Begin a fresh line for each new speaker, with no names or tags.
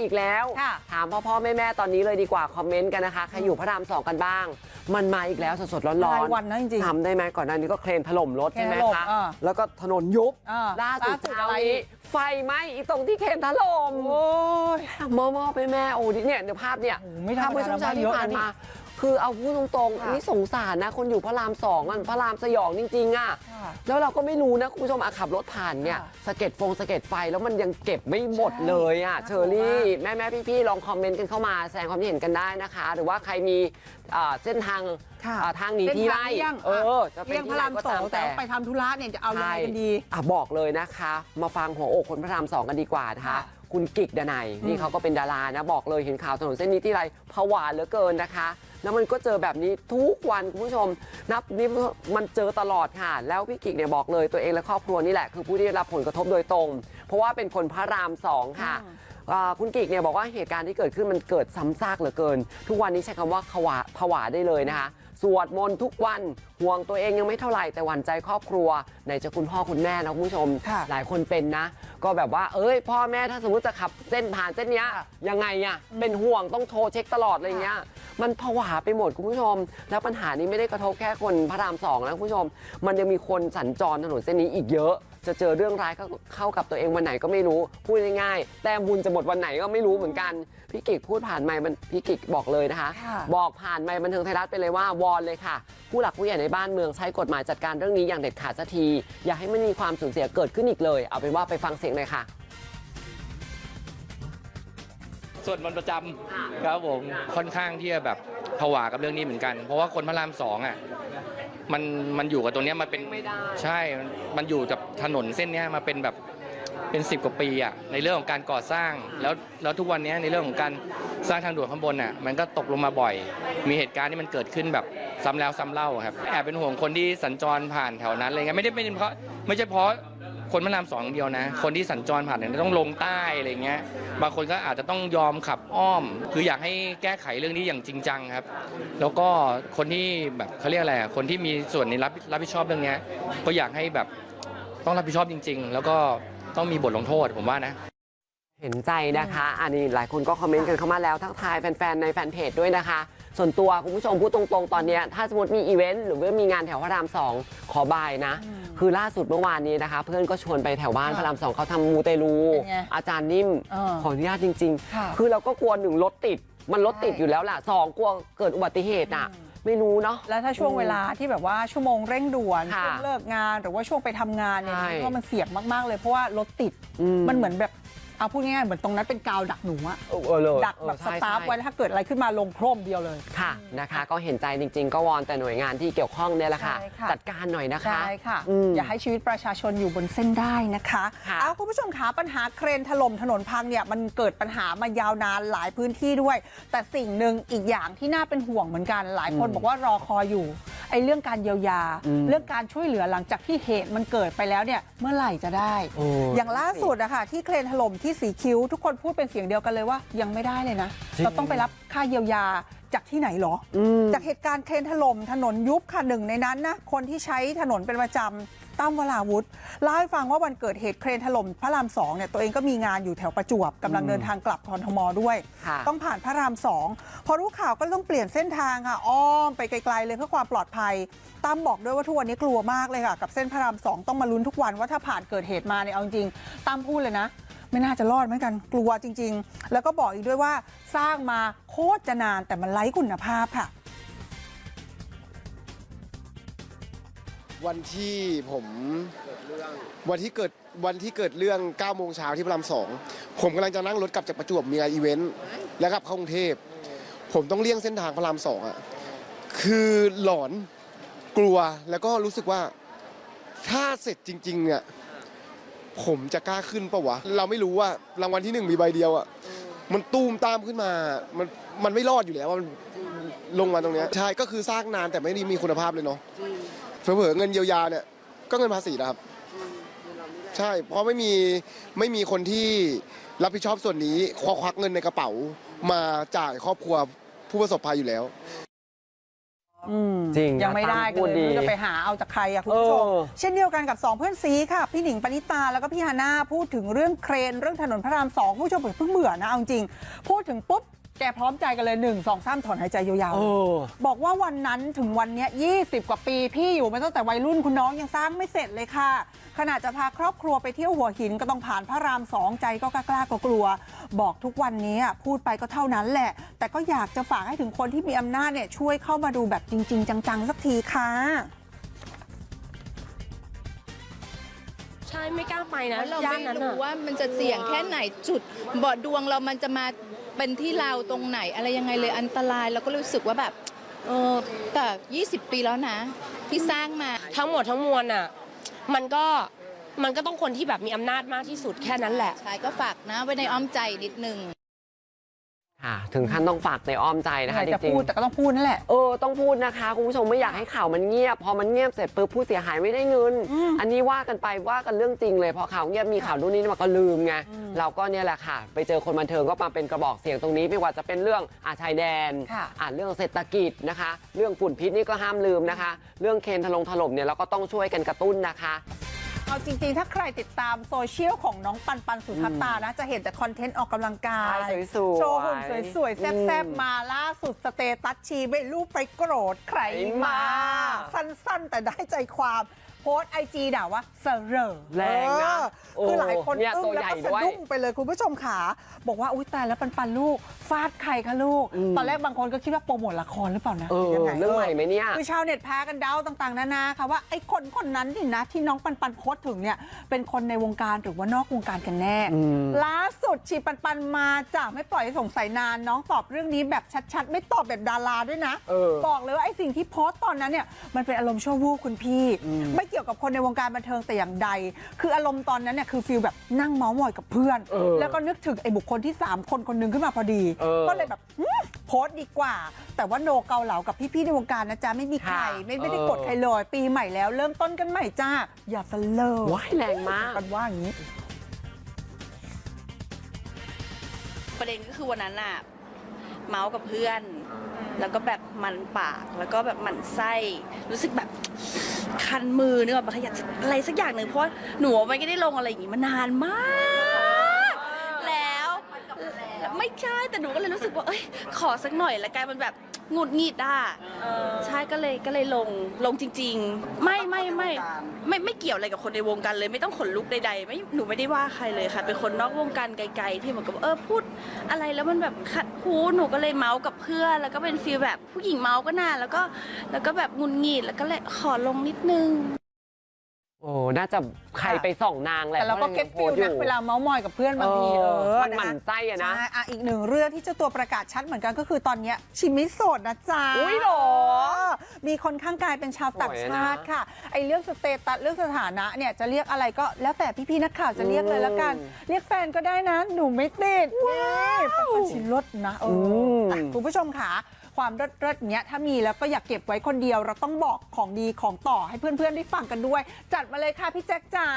อีกแล้ว
ค่ะ
ถามพ่อพ่อแม่แม่ตอนนี้เลยดีกว่าคอมเมนต์กันนะคะ ใครอยู่พระรามสองกันบ้าง มันมาอีกแล้วสดๆร้อน
รายวันนะจริงๆ
จำได้ไหมก่อนหน้านี้ก็เครนถล่มรถ
เคร
ใช่
น
ไหม
ถล่ม
คะ
อ่า
แล้วก็ถนนยุบ
อ่า
ล่าสุด
ล่าสุด
เช้า
อะไร
นี้ไฟไหม้อีตรงที่เครนถล่ม
โอ้ย
มอมอไปแม่โอ้ดิเนี่ยเดี๋ยวภาพเนี่ย
โอ้โหไม่ธร
ภารพ
มดา
เมื่อช่วงเช้าที่
เยอะนะ
ผ่าน
นี่
มา คือเอาพูดตรงๆ
ค่ะ
อันนี้สงสารนะคนอยู่พระรามสองมันพระรามสยองจริงๆอะ
ค่ะ
แล้วเราก็ไม่รู้นะคุณผู้ชมอะขับรถผ่านเนี่ย
ค่ะ
สะเก็ดฟงสะเก็ดไฟแล้วมันยังเก็บไม่หมด
ใช่
เลยอะ
น่ากลัว
เชอรี่
มาก
แม่แม่พี่พี่ๆลองคอมเมนต์กันเข้ามาแสดงความคิดเห็นกันได้นะคะ หรือว่าใครมีอ่าเส้นทาง
ค่ะ
อ่าทางหนี
เส้น
ที่
ทาง
ไล่
เลี่ยง
เออ
อะ
จะเป็น
เลี่ยงพ
ที่
ระ
ไหน
ราม
ก็
สอ
ตางม
แต่
แต่
ว่าไปทำธุระเนี่ยจะเอายังไงกันดี
อะบอกเลยนะคะ มาฟังหัวอกคนพระรามสองกันดีกว่านะคะ
ค่ะ
คุณกิกดนัยนี่เขาก็เป็นดารานะบอกเลยเห็นข่าวถนนเส้นนี้ที่ไรผวาเหลือเกินนะคะ แล้วมันก็เจอแบบนี้ทุกวันคุณผู้ชม นับนี่มันเจอตลอดค่ะ แล้วพี่กิกเนี่ยบอกเลยตัวเองและครอบครัวนี่แหละคือผู้ที่ได้รับผลกระทบโดยตรง เพราะว่าเป็นคนพระรามสองค่ะ
อืม
อ่าคุณกิกเนี่ยบอกว่าเหตุการณ์ที่เกิดขึ้นมันเกิดซ้ำซากเหลือเกิน ทุกวันนี้ใช้คำว่าผวาผวาได้เลยนะคะ สวดมนต์ทุกวันห่วงตัวเองยังไม่เท่าไหร่แต่หวั่นใจครอบครัวไหนจะคุณพ่อคุณแม่นะคุณผู้ชม
ค่ะ
หลายคนเป็นนะ ก็แบบว่า เอ้ย พ่อแม่ถ้าสมมติจะขับเส้นผ่านเส้นเนี้ย
ค่ะ
ยังไงอะเป็นห่วงต้องโทรเช็คตลอดอะไรเงี้ยมันผวาไปหมดคุณผู้ชม แล้วปัญหานี้ไม่ได้กระทบแค่คนพระรามสองนะคุณผู้ชม มันยังมีคนสัญจรถนนเส้นนี้อีกเยอะจะเจอเรื่องร้ายเข้าเข้ากับตัวเองวันไหนก็ไม่รู้พูดง่ายๆแต่บุญจะหมดวันไหนก็ไม่รู้เหมือนกันพี่กิกพูดผ่านไมค์มันพี่กิกบอกเลยนะคะ
ค่ะ
บอกผ่านไมค์บันเทิงไทยรัฐไปเลยว่าวอนเลยค่ะ ผู้หลักผู้ใหญ่ในบ้านเมืองใช้กฎหมายจัดการเรื่องนี้อย่างเด็ดขาดสักที อย่าให้มันมีความสูญเสียเกิดขึ้นอีกเลย เอาเป็นว่าไปฟังเสียงหน่อยค่ะ
ส่วนมนต์ประจำครับผมค่อนข้างที่จะแบบผวากับเรื่องนี้เหมือนกัน เพราะว่าคนพระรามสองอะ มันมันอยู่กับตรงเนี้ยมาเป็น
ไม่ได้
ใช่มันอยู่กับถนนเส้นเนี้ยมาเป็นแบบเป็นสิบกว่าปีอะในเรื่องของการก่อสร้างแล้วแล้วทุกวันเนี้ยในเรื่องของการสร้างทางด่วนข้างบนอะมันก็ตกลงมาบ่อย มีเหตุการณ์ที่มันเกิดขึ้นแบบซ้ำแล้วซ้ำเล่าครับแอบเป็นห่วงคนที่สัญจรผ่านแถวนั้นอะไรเงี้ยไม่ได้ไม่ใช่เพราะไม่ใช่เพราะ คนพระรามสองเดียวนะ คนที่สัญจรผ่านเนี่ยต้องลงใต้อะไรเงี้ย บางคนก็อาจจะต้องยอมขับอ้อม คืออยากให้แก้ไขเรื่องนี้อย่างจริงจังครับ แล้วก็คนที่แบบเขาเรียกอะไรอะคนที่มีส่วนในรับรับผิดชอบเรื่องเนี้ยก็อยากให้แบบต้องรับผิดชอบจริง ๆ แล้วก็ต้องมีบทลงโทษผมว่านะ
เห็นใจนะคะอันนี้หลายคนก็คอมเมนต์กันเข้ามาแล้วทักทายแฟนๆในแฟนเพจด้วยนะคะ ส่วนตัวคุณผู้ชมพูดตรงๆ ตอนเนี้ยถ้าสมมติมีอีเวนต์หรือว่ามีงานแถวพระรามสองขอบายนะ คือล่าสุดเมื่อวานนี้นะคะ เพื่อนก็ชวนไปแถวบ้าน
ค่ะ
พระรามสองเขาทำมูเตลู
เป็นไง
อาจารย์นิ่ม
เออ
ขออนุญาตจริง
ค่ะ
ๆคือเราก็กลัวหนึ่งรถติดมันรถติด
ใช่
อยู่แล้วล่ะสองกลัวเกิดอุบัติเหตุอะ
อืม
ไม่รู้เนาะ
แล้วถ้าช่วงเวลาที่แบบว่าชั่วโมงเร่งด่วน
ค่ะ
ช่วงเลิกงานหรือว่าช่วงไปทำงานเนี่ย
ใช่
ก็มันเสี่ยงมากๆเลยเพราะว่ารถติด
อื
มันเหมือนแบบ เอาพูดง่ายๆเหมือนตรงนั้นเป็นกาวดักหนูอะ
เออเออเลย
ดักแบบ
เออ
ส
ใช่
ตาร์ฟ
ใช่
ไว้แล้วถ้าเกิดอะไรขึ้นมาลงโครมเดียวเลย
ค่ะนะคะ ก็เห็นใจจริง ๆ ก็วอนแต่หน่วยงานที่เกี่ยวข้องเนี่ยแหละค่ะ
ใช่ค่ะ
จัดการหน่อยนะคะ
ใช่ค่ะ
อืม
อย่าให้ชีวิตประชาชนอยู่บนเส้นได้นะคะ
ค่ะ
เอาคุณผู้ชมขาปัญหาเครนถล่มถนนพังเนี่ยมันเกิดปัญหามายาวนานหลายพื้นที่ด้วย แต่สิ่งหนึ่งอีกอย่างที่น่าเป็นห่วงเหมือนกัน หลายคน
อืม
บอกว่ารอคอยอยู่ไอ้เรื่องการเยียวยา
อืม
เรื่องการช่วยเหลือหลังจากที่เหตุมันเกิดไปแล้วเนี่ยเมื่อไหร่จะได้
โอ้
อย่างล่าสุดอะค่ะที่เครนถล่มที่สีคิ้วทุกคนพูดเป็นเสียงเดียวกันเลยว่ายังไม่ได้เลยนะ
จริง
เราต้องไปรับค่าเยียวยาจากที่ไหนหรอ
อืม
จากเหตุการณ์เครนถล่มถนนยุบค่ะหนึ่งในนั้นนะคนที่ใช้ถนนเป็นประจำตั้มวราวุธเล่าให้ฟังว่าวันเกิดเหตุเครนถล่มพระรามสองเนี่ยตัวเองก็มีงานอยู่แถวประจวบกำลังเดินทางกลับกรทมด้วย
ค่ะ
ต้องผ่านพระรามสองพอรู้ข่าวก็ต้องเปลี่ยนเส้นทางค่ะอ้อมไปไกลๆเลยเพื่อความปลอดภัยตั้มบอกด้วยว่าทุกวันนี้กลัวมากเลยค่ะกับเส้นพระรามสองต้องมาลุ้นทุกวันว่าถ้าผ่านเกิดเหตุมาเนี่ยเอาจริงๆตั้มพูดเลยนะ ไม่น่าจะรอดเหมือนกันกลัวจริง ๆ แล้วก็บอกอีกด้วยว่าสร้างมาโคตรจะนานแต่มันไร้คุณภาพค่ะ
วันที่ผมวันที่เกิดวันที่เกิดเรื่อง9โมงเช้าที่พระรามสองผมกำลังจะนั่งรถกลับจากประจวบมีงานอีเวนต์แล้วกลับเข้ากรุงเทพผมต้องเลี่ยงเส้นทางพระรามสองอะคือหลอนกลัวแล้วก็รู้สึกว่าถ้าเสร็จจริงๆเนี่ย ผมจะกล้าขึ้นปะวะ เราไม่รู้ว่ารางวัลที่หนึ่งมีใบเดียวอะมันตูมตามขึ้นมา มันมันไม่รอดอยู่แล้วมันลงมาตรงเนี้ยใช่ก็คือสร้างนานแต่ไม่ได้มีคุณภาพเลยเนาะเผลอๆเงินเยียวยาเนี่ยก็เงินภาษีนะครับ ใช่เพราะไม่มีไม่มีคนที่รับผิดชอบส่วนนี้ควักควักเงินในกระเป๋ามาจ่ายครอบครัวผู้ประสบภัยอยู่แล้ว
อืม
จริง
ยังไม่ได้กันเลย
พูดดี
ไม่รู้จะไปหาเอาจากใครอะคุณผู้ชม
เออ
เช่นเดียวกันกับ2เพื่อนซีค่ะ พี่หนิงปณิตาแล้วก็พี่ฮาน่าพูดถึงเรื่องเครนเรื่องถนนพระรามสองคุณผู้ชมเพิ่งเบื่อนะเอาจริงพูดถึงปุ๊บ แกพร้อมใจกันเลย 1 2 3 ถอนหายใจยาว
เออ
ๆบอกว่าวันนั้นถึงวันเนี้ย20 กว่าปี พี่อยู่มาตั้งแต่วัยรุ่นคุณน้องยังสร้างไม่เสร็จเลยค่ะขณะจะพาครอบครัวไปเที่ยวหัวหินก็ต้องผ่านพระรามสองใจก็กล้ากลัวๆบอกทุกวันนี้อะพูดไปก็เท่านั้นแหละ แต่ก็อยากจะฝากให้ถึงคนที่มีอำนาจเนี่ยช่วยเข้ามาดูแบบจริง ๆ จังๆสักทีค่ะ
ใช่ไม่กล้าไปนะ
เพราะเรา
ย่า
ไม่
นนั้น
รู้
อะ
ว่ามันจะเสี่ยงแค่ไหนจุดบอดดวงเรามันจะมาเป็นที่เราตรงไหน อะไรยังไงเลยอันตรายเราก็รู้สึกว่าแบบเออแต่ 20 ปีแล้วนะ ที่สร้างมา
ทั้งหมดทั้งมวลอะ มันก็มันก็ต้องคนที่แบบมีอำนาจมากที่สุดแค่นั้นแหละ
ใช่ก็ฝากนะไว้ในอ้อมใจนิดนึง
ค่ะถึงขั้นต้องฝากในอ้อมใจนะคะ
อยากจะ
จริง
พูดแต่ก็ต้องพูดนั่นแหละ
ๆเออต้องพูดนะคะ คุณผู้ชมไม่อยากให้ข่าวมันเงียบ พอมันเงียบเสร็จปุ๊บผู้เสียหายไม่ได้เงิน
อืม
อันนี้ว่ากันไปว่ากันเรื่องจริงเลยพอข่าวเงียบมีข่าวนู่นนี่มาก็ลืมไง
อืม
เราก็เนี่ยแหละค่ะ ไปเจอคนบันเทิงก็มาเป็นกระบอกเสียงตรงนี้ไม่ว่าจะเป็นเรื่องอาชายแดน
ค่ะ
อ่าเรื่องเศรษฐกิจนะคะ เรื่องฝุ่นพิษนี่ก็ห้ามลืมนะคะ เรื่องเคนทะลงถล่มเนี่ยเราก็ต้องช่วยกันกระตุ้นนะคะ
เอาจริงๆ ถ้าใครติดตามโซเชียลของน้องปันปันสุทัศตานะ จะเห็นแต่คอนเทนต์ออกกำลังกาย
ใช่สวยๆ
โชว์หุ่นสวยๆ แซ่บ
อืม
ๆมาล่าสุดสเตตัสชีไม่รู้ไปโกรธใคร
ใคร
มา
มา
สั้นๆ แต่ได้ใจความ โพสไอจีด่าว่าเสรอ
แรงนะ
เออคือหลายคน
เนี่ย
อึ้
ตั
ง
ว
แล้ว
ใหญ่
ก็สะ
ด้วย
ดุ้งไปเลยคุณผู้ชมขาบอกว่าอุ้ยตายแล้วปันปันลูกฟาดใครคะลูก
อืม
ตอนแรกบางคนก็คิดว่าโปรโมทละครหรือเปล่านะ
เออ
ยังไง
เรื่องใหม่ไหมเนี่ย
คือชาวเน็ตพากันเดาต่างๆนานาค่ะว่าไอ้คนคนนั้นนี่นะที่น้องปันปันโพสต์ถึงเนี่ยเป็นคนในวงการหรือว่านอกวงการกันแน่
อืม
ล่าสุดชีปันปันมาจ้ะไม่ปล่อยให้สงสัยนานน้องตอบเรื่องนี้แบบชัดๆ ไม่ตอบแบบดาราด้วยนะ
เออ
บอกเลยว่าไอ้สิ่งที่โพสต์ตอนนั้นเนี่ยมันเป็นอารมณ์ชั่ววูบคุณพี่ไม่เกี่ยวกับคนในวงการบันเทิงแต่อย่างใด คืออารมณ์ตอนนั้นเนี่ยคือฟีลแบบนั่งเมาส์มอยกับเพื่อน
เออ
แล้วก็นึกถึงไอ้บุคคลที่สามคนคนหนึงขึ้นมาพอดี
เออ
ก็เลยแบบหืมโพสต์ดีกว่า แต่ว่าโนเกาเหลากับพี่ๆในวงการนะจ๊ะไม่มีใคร
ค่ะ
ไม่ไม่ได้
เออ
กดใครเลยปีใหม่แล้วเริ่มต้นกันใหม่จ้าอย่าสเลิก
ว้ายแรงมาก
กันว่าอย่างนี้
ประเด็นก็คือวันนั้นอะเมาส์กับเพื่อน แล้วก็แบบมันปากแล้วก็แบบหมันไส้รู้สึกแบบ คันมือนึกออกปะขยันอะไรสักอย่างหนึ่งเพราะว่าหนูไม่ได้ลงอะไรอย่างงี้มานานมากแล้ว ไม่ใช่แต่หนูก็เลยรู้สึกว่าเอ้ยขอสักหน่อยละกันมันแบบ หงุดหงิดอะใช่ก็เลยก็เลยลงลงจริง ๆ ไม่ไม่ไม่ไม่ไม่เกี่ยวอะไรกับคนในวงการเลย ไม่ต้องขนลุกใดๆไม่หนูไม่ได้ว่าใครเลยค่ะ เป็นคนนอกวงการไกลๆ ที่เหมือนกับว่าเออพูดอะไรแล้วมันแบบขัดหูหนูก็เลยเมาส์กับเพื่อนแล้วก็เป็นฟีลแบบผู้หญิงเมาส์ก็น่าแล้วก็แล้วก็แบบหงุนหงิดแล้วก็เลยขอลงนิดนึง
โอ้น่าจะใครไปส่องนางแหละ
แต่เราก็
พะ
เก็ต
ยังโพ
ฟิล
สต์อ
นะ
ยู่
เวลาเมาส์มอยกับเพื่อนบางที
เอ
เอ
อ
อ
มันหมั่นไส้อะนะ
ใช่อะอีกหนึ่งเรื่องที่เจ้าตัวประกาศชัดเหมือนกันก็คือตอนเนี้ยชิมิโสดนะจ๊ะ
อุ๊ยเหรอ
มีคนข้างกายเป็นชาวต่างชาติค่ะไอ้เรื่องสเตตัสเรื่องสถานะเนี่ยจะเรียกอะไรก็แล้วแต่พี่ๆนักข่าวจะเรียกเลยแล้วกัน เรียกแฟนก็ได้นะหนูไม่ติดนี่เป็นชิ้นลดนะเอออ
ม
อะคุณผู้ชมค่ะ ความเลิศๆเนี้ยถ้ามีแล้วก็อย่าเก็บไว้คนเดียวเราต้องบอกของดีของต่อให้เพื่อนๆได้ฟังกันด้วยจัดมาเลยค่ะพี่แจ๊คจ๋า